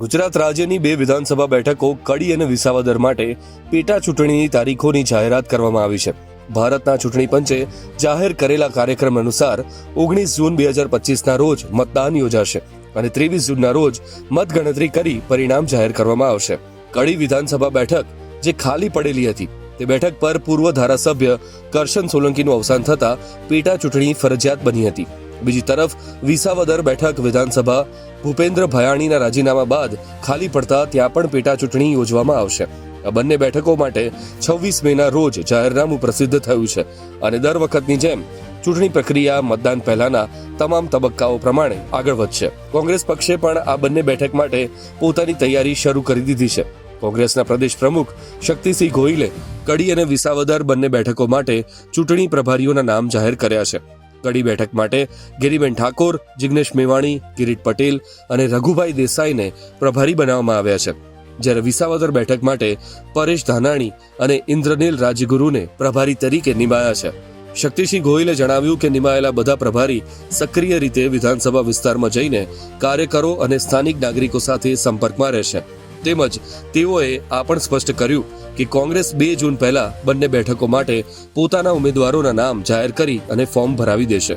ગુજરાત રાજ્યની બે વિધાનસભા બેઠકો કડી અને વિસાવદર માટે પેટા ચૂંટણીની તારીખોની જાહેરાત કરવામાં આવી છે. ભારતના ચૂંટણી પંચે જાહેર કરેલા કાર્યક્રમ અનુસાર ઓગણીસ જૂન બે હજાર પચીસના રોજ મતદાન યોજાશે અને ત્રેવીસ જૂનના રોજ મતગણતરી કરી પરિણામ જાહેર કરવામાં આવશે. કડી વિધાનસભા બેઠક જે ખાલી પડેલી હતી, તે બેઠક પર પૂર્વ ધારાસભ્ય કરશન સોલંકીનું અવસાન થતા પેટા ચૂંટણી ફરજિયાત બની હતી. બીજી તરફ વિસાવદર બેઠક વિધાનસભા, ભૂપેન્દ્ર ભયાણીના રાજીનામા બાદ ખાલી પડતા ત્યાં પણ પેટા ચૂંટણી યોજવામાં આવશે. આ બંને બેઠકો માટે છવ્વીસ મેના રોજ જાહેરનામું પ્રસિદ્ધ થયું છે અને દર વખતની જેમ ચૂંટણી પ્રક્રિયા મતદાન પહેલાના તમામ તબક્કાઓ પ્રમાણે આગળ વધશે. કોંગ્રેસ પક્ષે પણ આ બંને બેઠક માટે પોતાની તૈયારી શરૂ કરી દીધી છે. કોંગ્રેસના પ્રદેશ પ્રમુખ શક્તિસિંહ ગોહિલે કડી અને વિસાવદર બંને બેઠકો માટે ચૂંટણી પ્રભારીઓના નામ જાહેર કર્યા છે. કડી બેઠક માટે ગિરીબેન ઠાકોર, જિગ્નેશ મેવાણી, કિરીટ પટેલ અને રઘુભાઈ દેસાઈને પ્રભારી બનાવવામાં આવ્યા છે. જ્યારે વિસાવદર બેઠક માટે પરેશ ધાનાણી અને ઇન્દ્રનીલ રાજગુરુને પ્રભારી તરીકે નિમાયા છે. શક્તિસિંહ ગોહિલે જણાવ્યું કે નિમાયેલા બધા પ્રભારી સક્રિય રીતે વિધાનસભા વિસ્તારમાં જઈને કાર્યકરો અને સ્થાનિક નાગરિકો સાથે સંપર્કમાં રહેશે. તેમજ તેઓએ આ પણ સ્પષ્ટ કર્યું કે કોંગ્રેસ બે જૂન પહેલા બંને બેઠકો માટે પોતાના ઉમેદવારોના નામ જાહેર કરી અને ફોર્મ ભરાવી દેશે.